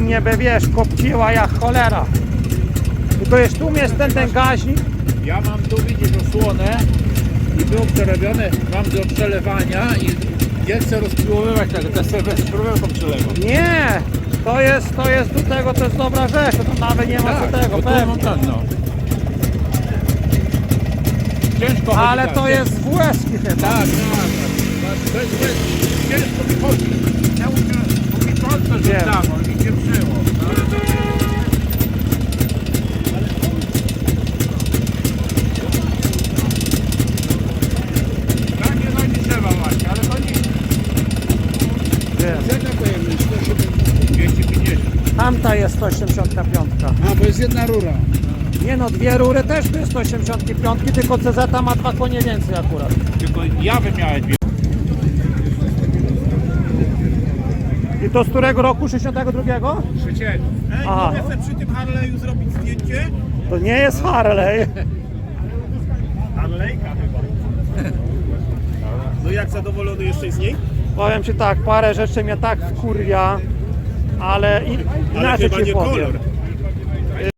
mnie by wiesz, kopciła jak cholera. Tylko jest tu jest ten, ten gaźnik. Ja mam tu, widzisz, osłonę i był przerobiony, mam do przelewania i nie chcę rozpiłowywać tego, to sobie bez problemu przelewam. Nie! To jest, to jest do tego, to jest dobra rzecz, to nawet nie ma Tak, do tego, pewnie. tak, no. Ciężko Ale chodzi, to tak, jest WS-ki chyba. Tak, tak, tak. Bez, bez, ciężko mi chodzi. Ja muszę, bo mi Wiem. Jaka jest? 250. Tamta jest 185. A, bo jest jedna rura. Nie no, dwie rury też to jest 185, tylko CZ ma dwa konie więcej akurat. Tylko ja bym miał dwie. I to z którego roku? 62? Trzeciego. Ej, Aha. mogę sobie przy tym Harley'u zrobić zdjęcie? To nie jest Harley. Harley'ka chyba. No jak zadowolony jesteś z niej? Powiem Ci tak, parę rzeczy mnie tak wkurwia, ale inaczej Ci powiem.